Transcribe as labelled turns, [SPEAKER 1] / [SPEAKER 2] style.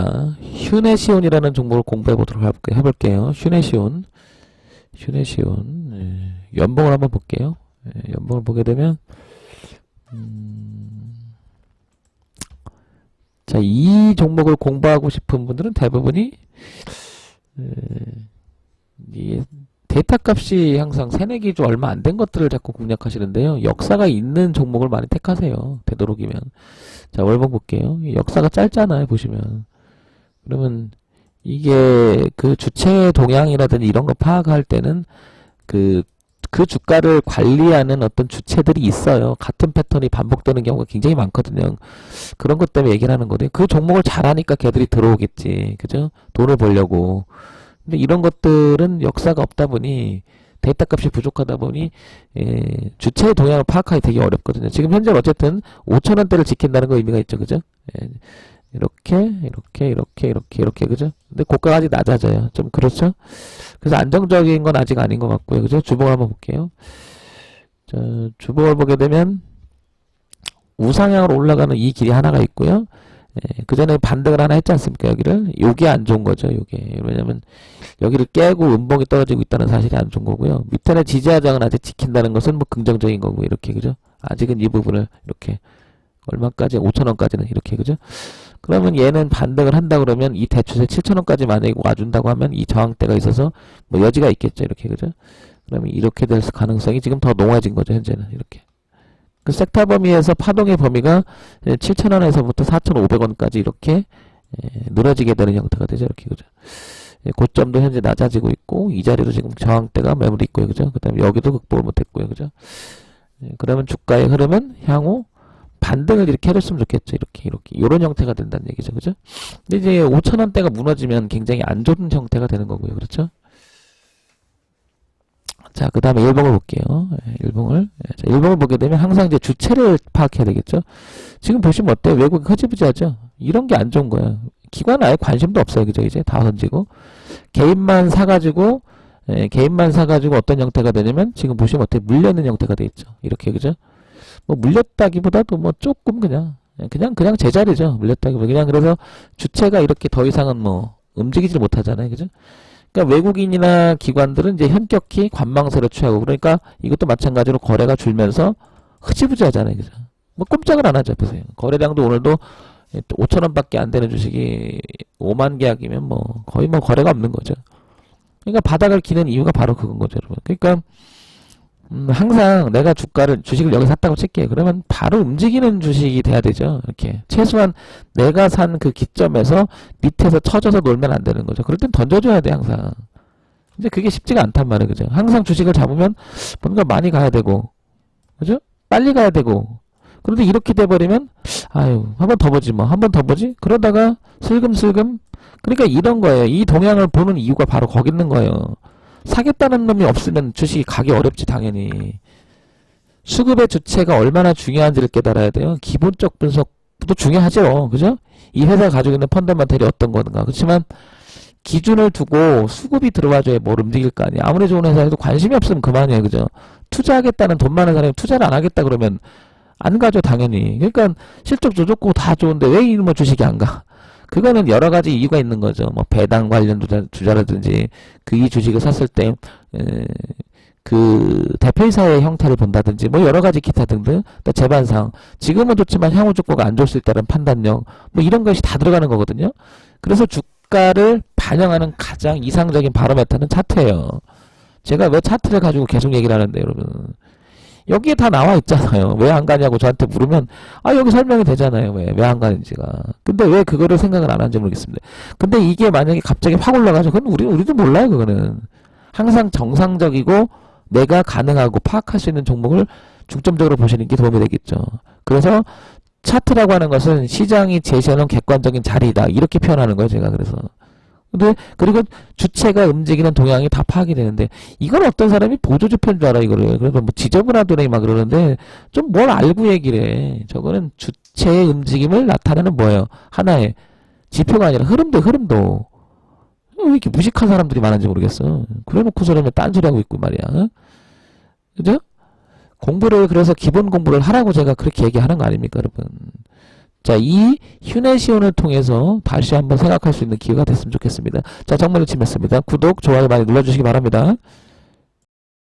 [SPEAKER 1] 휴네시온이라는 종목을 공부해 보도록 해볼게- 해볼게요. 휴네시온. 휴네시온. 예, 연봉을 한번 볼게요. 예, 연봉을 보게 되면, 음, 자, 이 종목을 공부하고 싶은 분들은 대부분이, 예, 이 데이터 값이 항상 새내기 좀 얼마 안 된 것들을 자꾸 공략하시는데요. 역사가 있는 종목을 많이 택하세요. 되도록이면. 자, 월봉 볼게요. 이 역사가 짧잖아요, 보시면. 그러면 이게 그 주체 동향이라든지 이런 거 파악할 때는 그, 그 주가를 관리하는 어떤 주체들이 있어요. 같은 패턴이 반복되는 경우가 굉장히 많거든요. 그런 것 때문에 얘기를 하는 거든요. 그 종목을 잘하니까 걔들이 들어오겠지. 그죠? 돈을 벌려고. 근데 이런 것들은 역사가 없다 보니 데이터 값이 부족하다 보니 예, 주체의 동향을 파악하기 되게 어렵거든요. 지금 현재 어쨌든 5천 원대를 지킨다는 거 의미가 있죠, 그죠? 예, 이렇게 이렇게 이렇게 이렇게 이렇게 그죠? 근데 고가가 아직 낮아져요. 좀 그렇죠? 그래서 안정적인 건 아직 아닌 것 같고요, 그죠? 주봉을 한번 볼게요. 자, 주봉을 보게 되면 우상향으로 올라가는 이 길이 하나가 있고요. 예, 그 전에 반등을 하나 했지 않습니까? 여기를 요게 안 좋은 거죠. 요게 왜냐면 여기를 깨고 음봉이 떨어지고 있다는 사실이 안 좋은 거고요. 밑에는 지지하장을 아직 지킨다는 것은 뭐 긍정적인 거고 이렇게 그죠? 아직은 이 부분을 이렇게 얼마까지 5천 원까지는 이렇게 그죠? 그러면 얘는 반등을 한다 그러면 이 대추세 7천 원까지 만약에 와준다고 하면 이 저항대가 있어서 뭐 여지가 있겠죠. 이렇게 그죠? 그러면 이렇게 될 가능성이 지금 더 농해진 거죠. 현재는 이렇게. 그 섹터 범위에서 파동의 범위가 7,000원에서부터 4,500원까지 이렇게 예, 늘어지게 되는 형태가 되죠. 이렇게 그죠. 예, 고점도 현재 낮아지고 있고 이 자리도 지금 저항대가 매물이 있고요. 그죠. 그 다음에 여기도 극복을 못했고요. 그죠. 예, 그러면 주가의 흐름은 향후 반등을 이렇게 해줬으면 좋겠죠. 이렇게 이렇게 이런 형태가 된다는 얘기죠. 그죠. 근데 이제 5,000원대가 무너지면 굉장히 안 좋은 형태가 되는 거고요. 그렇죠. 자, 그 다음에 일봉을 볼게요. 예, 일봉을. 예, 자, 일봉을 보게 되면 항상 이제 주체를 파악해야 되겠죠. 지금 보시면 어때요? 외국이 흐지부지하죠? 이런 게 안 좋은 거예요. 기관은 아예 관심도 없어요. 그죠? 이제 다 던지고. 개인만 사가지고, 예, 개인만 사가지고 어떤 형태가 되냐면 지금 보시면 어때요? 물려있는 형태가 돼 있죠. 이렇게, 그죠? 뭐 물렸다기보다도 뭐 조금 그냥, 예, 그냥, 그냥 제자리죠. 물렸다기보다. 그냥 그래서 주체가 이렇게 더 이상은 뭐 움직이질 못하잖아요. 그죠? 그러니까 외국인이나 기관들은 이제 현격히 관망세를 취하고 그러니까 이것도 마찬가지로 거래가 줄면서 흐지부지 하잖아요. 그죠? 뭐 꼼짝을 안 하죠. 보세요. 거래량도 오늘도 5천 원밖에 안 되는 주식이 5만 계약이면 뭐 거의 뭐 거래가 없는 거죠. 그러니까 바닥을 기는 이유가 바로 그건 거죠, 여러분. 그러니까 음, 항상 내가 주가를 주식을 여기 샀다고 칠게요. 그러면 바로 움직이는 주식이 돼야 되죠. 이렇게 최소한 내가 산 그 기점에서 밑에서 쳐져서 놀면 안 되는 거죠. 그럴 땐 던져줘야 돼 항상. 이제 그게 쉽지가 않단 말이에요, 그죠? 항상 주식을 잡으면 뭔가 많이 가야 되고, 그죠? 빨리 가야 되고. 그런데 이렇게 돼버리면 아유 한 번 더 보지 뭐 한 번 더 보지 그러다가 슬금슬금 그러니까 이런 거예요. 이 동향을 보는 이유가 바로 거기 있는 거예요. 사겠다는 놈이 없으면 주식이 가기 어렵지 당연히. 수급의 주체가 얼마나 중요한지를 깨달아야 돼요. 기본적 분석도 중요하죠. 그죠? 이 회사가 가지고 있는 펀더멘털이 어떤 건가. 그렇지만 기준을 두고 수급이 들어와줘야 뭘 움직일 거 아니에요. 아무리 좋은 회사에도 관심이 없으면 그만이에요. 그죠? 투자하겠다는 돈 많은 사람이 투자를 안 하겠다 그러면 안 가죠, 당연히. 그러니까 실적도 좋고 다 좋은데 왜 이놈의 주식이 안 가? 그거는 여러 가지 이유가 있는 거죠. 뭐 배당 관련 투자, 투자라든지 그 이 주식을 샀을 때, 에, 그 대표이사의 형태를 본다든지 뭐 여러 가지 기타 등등 또 재반상 지금은 좋지만 향후 주가가 안 좋을 때는 판단력 뭐 이런 것이 다 들어가는 거거든요. 그래서 주가를 반영하는 가장 이상적인 바로메터는 차트예요. 제가 왜 차트를 가지고 계속 얘기를 하는데 여러분 여기에 다 나와 있잖아요. 왜 안 가냐고 저한테 물으면 아 여기 설명이 되잖아요. 왜 왜 안 가는지가. 근데 왜 그거를 생각을 안 하는지 모르겠습니다. 근데 이게 만약에 갑자기 확 올라가죠. 그건 우리 우리도 몰라요. 그거는 항상 정상적이고 내가 가능하고 파악할 수 있는 종목을 중점적으로 보시는 게 도움이 되겠죠. 그래서 차트라고 하는 것은 시장이 제시하는 객관적인 자리다. 이렇게 표현하는 거예요. 제가 그래서. 근데 그리고 주체가 움직이는 동향이 다 파악이 되는데 이건 어떤 사람이 보조지표인 줄 알아 이거를. 그래서 뭐 지저분하더니 막 그러는데 좀 뭘 알고 얘기를 해. 저거는 주체의 움직임을 나타내는 뭐예요? 하나의 지표가 아니라 흐름도 흐름도. 왜 이렇게 무식한 사람들이 많은지 모르겠어. 그래놓고서 그러면 딴소리 하고 있고 말이야 어? 그죠? 공부를 그래서 기본 공부를 하라고 제가 그렇게 얘기하는 거 아닙니까 여러분 자, 이 휴네시온을 통해서 다시 한번 생각할 수 있는 기회가 됐으면 좋겠습니다. 자, 정말 치했습니다 구독, 좋아요 많이 눌러주시기 바랍니다.